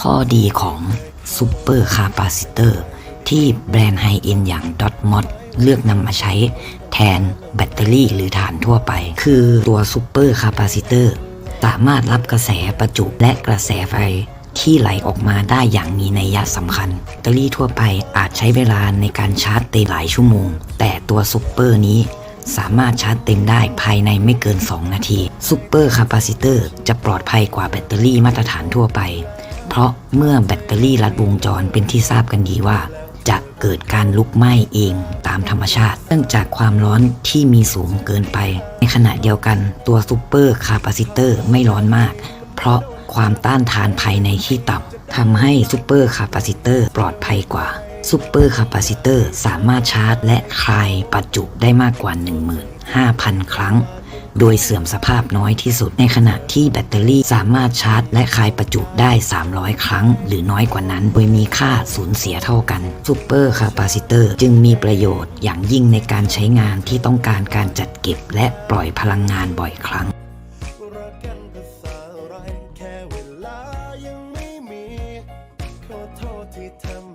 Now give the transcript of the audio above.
ข้อดีของซูเปอร์คาปาซิเตอร์ที่แบรนด์ไฮเอ็นอย่าง Dot Mod เลือกนำมาใช้แทนแบตเตอรี่หรือถ่านทั่วไป คือตัวซูเปอร์คาปาซิเตอร์สามารถรับกระแสประจุและกระแสไฟที่ไหลออกมาได้อย่างมีนัยยะสำคัญแบตเตอรี่ทั่วไปอาจใช้เวลาในการชาร์จเต็มหลายชั่วโมง แต่ตัวซูเปอร์นี้สามารถชาร์จเต็มได้ภายในไม่เกิน 2 นาทีซูเปอร์คาปาซิเตอร์จะปลอดภัยกว่าแบตเตอรี่มาตรฐานทั่วไป เพราะเมื่อแบตเตอรี่ลัดวงจรเป็นที่ทราบกันดีว่า จะเกิดการลุกไหม้เองตามธรรมชาติ เนื่องจากความร้อนที่มีสูงเกินไป ในขณะเดียวกันตัวซูเปอร์คาปาซิเตอร์ไม่ร้อนมาก เพราะความต้านทานภายในที่ต่ำทำให้ซูเปอร์คาปาซิเตอร์ปลอดภัยกว่าซูเปอร์คาปาซิเตอร์สามารถชาร์จ และคลายประจุได้มากกว่า 15,000 ครั้ง โดยเสื่อมสภาพน้อยที่สุด ในขณะที่แบตเตอรี่สามารถชาร์จ และคลายประจุได้ 300 ครั้ง หรือน้อยกว่านั้น โดยมีค่าสูญเสียเท่ากันซูเปอร์คาปาซิเตอร์จึงมีประโยชน์อย่างยิ่งในการใช้งานที่ต้องการการจัดเก็บ และปล่อยพลังงานบ่อยครั้งแค่เวลายังไม่มีขอโทษที่เธอ